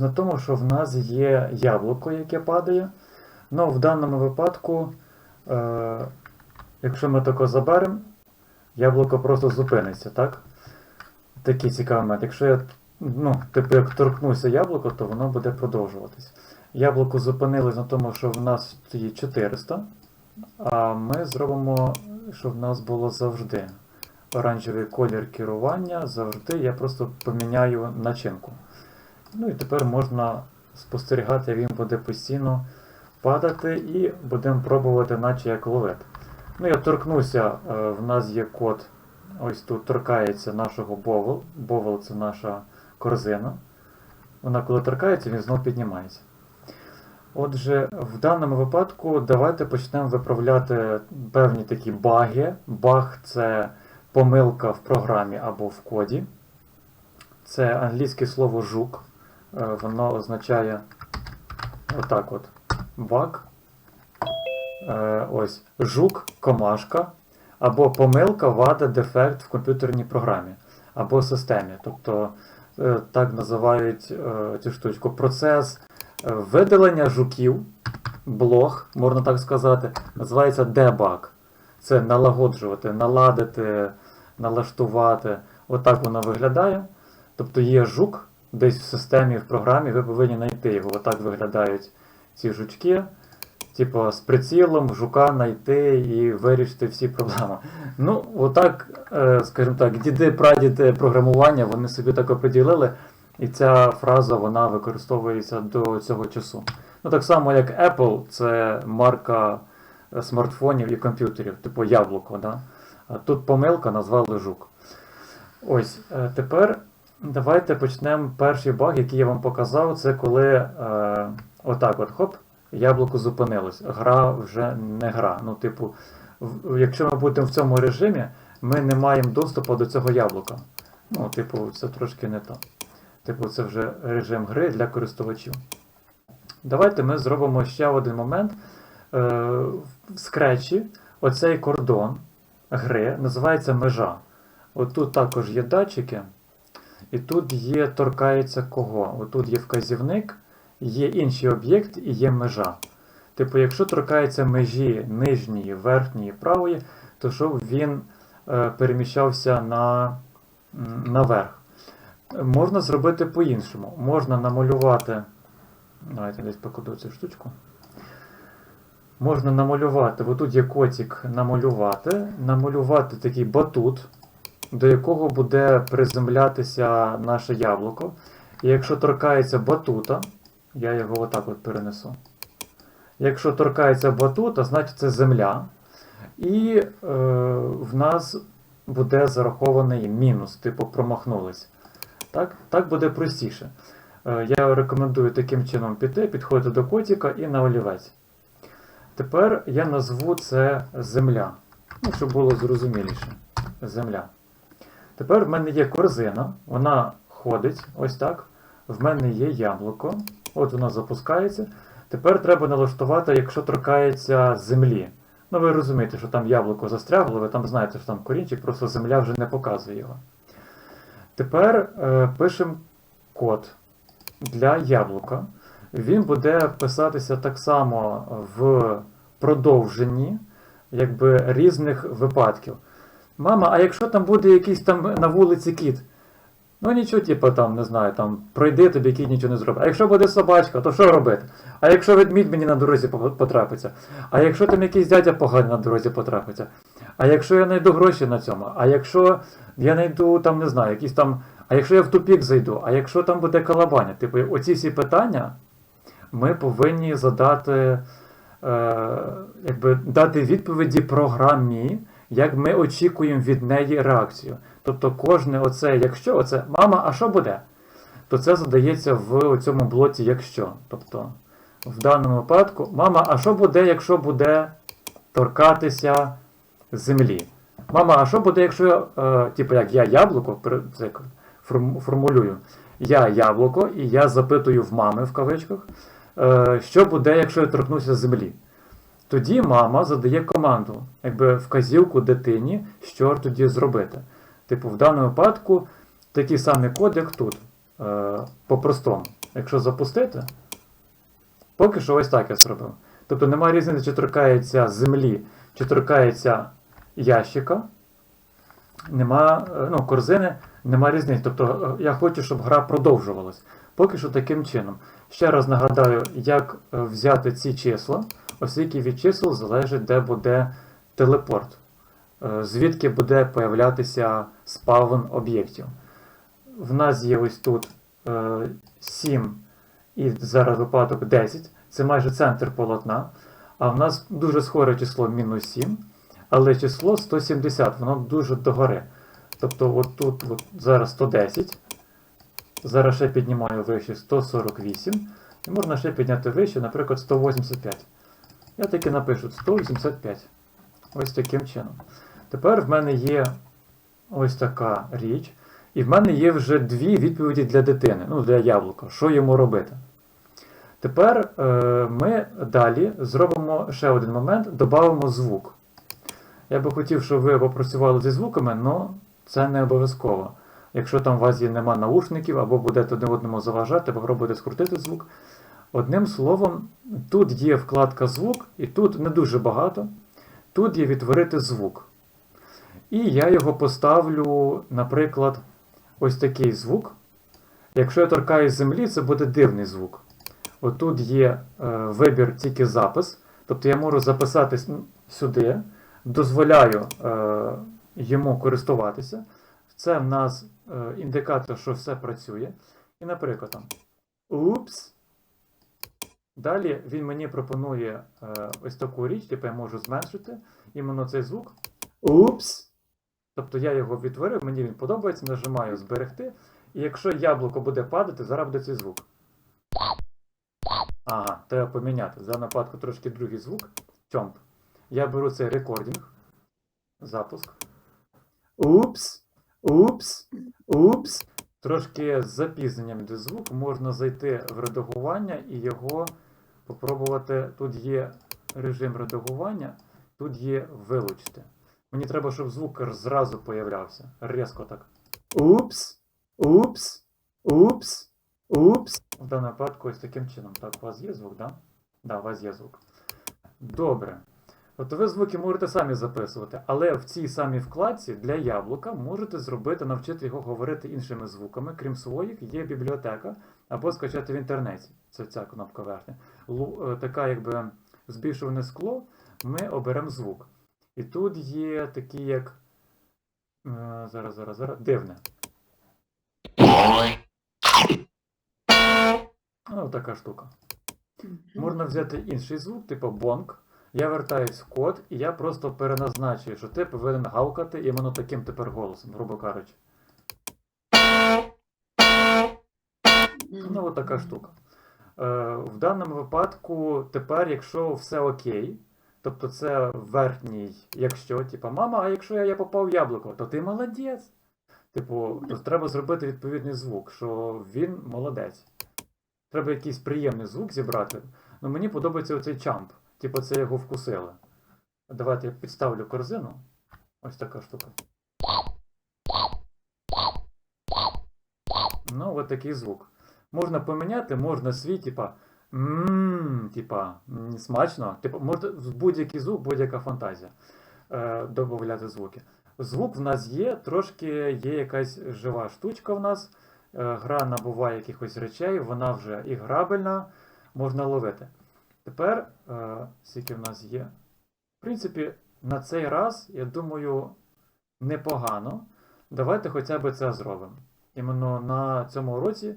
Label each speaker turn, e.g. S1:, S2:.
S1: на тому, що в нас є яблуко, яке падає. Ну, в даному випадку, е, якщо ми тако заберемо, яблуко просто зупиниться, так? Такий цікавий момент. Якщо я ну, типу, як торкнуся яблуко, то воно буде продовжуватись. Яблуко зупинилось на тому, що в нас стоїть 400, а ми зробимо, щоб в нас було завжди. Оранжевий колір керування завжди я просто поміняю начинку. Ну і тепер можна спостерігати, він буде постійно падати, і будемо пробувати, наче як ловити. Ну, я торкнуся, е, в нас є код, ось тут торкається нашого бовел. Бовел це наша корзина. Вона коли торкається, він знову піднімається. Отже, в даному випадку давайте почнемо виправляти певні такі баги. Баг це помилка в програмі або в коді. Це англійське слово жук. Е, Воно означає отак от баг. Е, Ось жук, комашка, або помилка, вада, дефект в комп'ютерній програмі або системі. Тобто е, так називають цю штучку. Процес видалення жуків, блог, можна так сказати, називається debug. Це налагоджувати, наладити, налаштувати. Отак воно виглядає. Тобто є жук десь в системі, в програмі, ви повинні знайти його. Отак виглядають ці жучки. Типу, з прицілом жука знайти і вирішити всі проблеми. Ну, отак, е, скажімо так, діди, прадіди програмування, вони собі так оприділили, і ця фраза вона використовується до цього часу. Ну, так само, як Apple, це марка смартфонів і комп'ютерів, типу яблуко. Да? Тут помилка назвали жук. Ось, е, тепер давайте почнемо перший баг, який я вам показав, це коли е, отак от хоп, яблуко зупинилось. Гра вже не гра. Ну, типу, в- якщо ми будемо в цьому режимі, ми не маємо доступу до цього яблука. Ну, типу, це трошки не то. Типу, це вже режим гри для користувачів. Давайте ми зробимо ще один момент. Е, в скретчі оцей кордон гри називається межа. Отут також є датчики, і тут є торкається кого. Отут є вказівник, є інший об'єкт і є межа. Типу, якщо торкається межі нижньої, верхньої, правої, то щоб він е, переміщався на, наверх. Можна зробити по-іншому. Можна намалювати. Давайте десь покладу цю штучку. Можна намалювати, бо тут є котик намалювати, намалювати такий батут, до якого буде приземлятися наше яблуко. І якщо торкається батута, я його отак от перенесу. Якщо торкається батута, значить це земля. І е, в нас буде зарахований мінус, типу промахнулись. Так, так буде простіше. Е, я рекомендую таким чином піти, підходити до котика і на олівець. Тепер я назву це земля. Ну, щоб було зрозуміліше. Земля. Тепер в мене є корзина, вона ходить ось так. В мене є яблуко. От воно запускається. Тепер треба налаштувати, якщо торкається землі. Ну, ви розумієте, що там яблуко застрягло, ви там знаєте, що там корінчик, просто земля вже не показує його. Тепер е, пишемо код для яблука. Він буде писатися так само в продовженні якби, різних випадків. Мама, а якщо там буде якийсь там на вулиці кіт? Ну нічого, типу, там, не знаю, там пройди тобі кіт нічого не зробить. А якщо буде собачка, то що робити? А якщо ведмідь мені на дорозі потрапиться? А якщо там якийсь дядя поганий на дорозі потрапиться? А якщо я знайду гроші на цьому? А якщо я знайду там, не знаю, якісь там. А якщо я в тупік зайду, а якщо там буде калабаня? Типу, оці всі питання ми повинні задати, е, якби дати відповіді програмі, як ми очікуємо від неї реакцію. Тобто кожне оце, якщо оце мама, а що буде? То це задається в цьому блоці якщо. Тобто, в даному випадку, мама, а що буде, якщо буде торкатися землі? Мама, а що буде, якщо, е, типу, як я яблуко, це формулюю, я яблуко, і я запитую в мами в кавичках, е, що буде, якщо я торкнуся землі? Тоді мама задає команду, якби вказівку дитині, що тоді зробити. Типу, в даному випадку такий самий код, як тут, е, по-простому. Якщо запустити, поки що ось так я зробив. Тобто немає різниці, чи торкається землі, чи торкається ящика. Нема, е, ну, корзини, нема різниці. Тобто е, я хочу, щоб гра продовжувалась. Поки що таким чином. Ще раз нагадаю, як взяти ці числа, оскільки від чисел залежить, де буде телепорт, е, звідки буде появлятися спавн об'єктів. В нас є ось тут е, 7 і зараз випадок 10. Це майже центр полотна. А в нас дуже схоже число мінус 7, але число 170, воно дуже догори. Тобто от тут от зараз 110. Зараз ще піднімаю вище 148. І можна ще підняти вище, наприклад, 185. Я таки напишу 185. Ось таким чином. Тепер в мене є ось така річ. І в мене є вже дві відповіді для дитини, ну для яблука, що йому робити. Тепер е, ми далі зробимо ще один момент, додамо звук. Я би хотів, щоб ви попрацювали зі звуками, але це не обов'язково. Якщо там у вас є нема наушників або будете один одному заважати, або пробуєте скрутити звук. Одним словом, тут є вкладка звук, і тут не дуже багато. Тут є відтворити звук. І я його поставлю, наприклад, ось такий звук. Якщо я торкаюсь землі, це буде дивний звук. Отут є е, вибір тільки запис. Тобто я можу записати сюди, дозволяю е, йому користуватися. Це в нас е, індикатор, що все працює. І, наприклад, там Упс. Далі він мені пропонує е, ось таку річ, типу я можу зменшити іменно цей звук. Упс. Тобто я його відтворив, мені він подобається, нажимаю зберегти. І якщо яблуко буде падати, зараз буде цей звук. Ага, треба поміняти. За нападку трошки другий звук. Чомп. Я беру цей рекордінг. Запуск. Упс. Упс. Упс. Трошки з запізненням йде звук. Можна зайти в редагування і його попробувати. Тут є режим редагування, тут є вилучити. Мені треба, щоб звук зразу появлявся. Різко так. Упс. Упс. Упс. Упс. В даному випадку ось таким чином. Так, у вас є звук? Да? Да, у вас є звук. Добре. Тобто ви звуки можете самі записувати, але в цій самій вкладці для яблука можете зробити, навчити його говорити іншими звуками, крім своїх, є бібліотека, або скачати в інтернеті. Це ця кнопка верхня. Е, Така якби збільшуване скло, ми оберемо звук. І тут є такі, як. е, Зараз, зараз, зараз. Дивне. Ну, така штука. Можна взяти інший звук, типу бонк. Я вертаюсь в код, і я просто переназначую, що ти повинен гавкати іменно таким тепер голосом, грубо кажучи. Ну, от така штука. Е, в даному випадку, тепер, якщо все окей, тобто це верхній, якщо, типу, мама, а якщо я, я попав в яблуко, то ти молодець. Типу, то треба зробити відповідний звук, що він молодець. Треба якийсь приємний звук зібрати. Ну, мені подобається оцей чамп. Типу, це його вкусили. Давайте я підставлю корзину. Ось така штука. Ну, от такий звук. Можна поміняти, можна свій, типа. Типа, смачно. Типа, можна будь-який звук, будь-яка фантазія е, додати звуки. Звук в нас є, трошки є якась жива штучка в нас. Е, гра набуває якихось речей, вона вже і грабельна, можна ловити. Тепер, е, скільки в нас є. В принципі, на цей раз, я думаю, непогано. Давайте хоча б це зробимо. Іменно на цьому уроці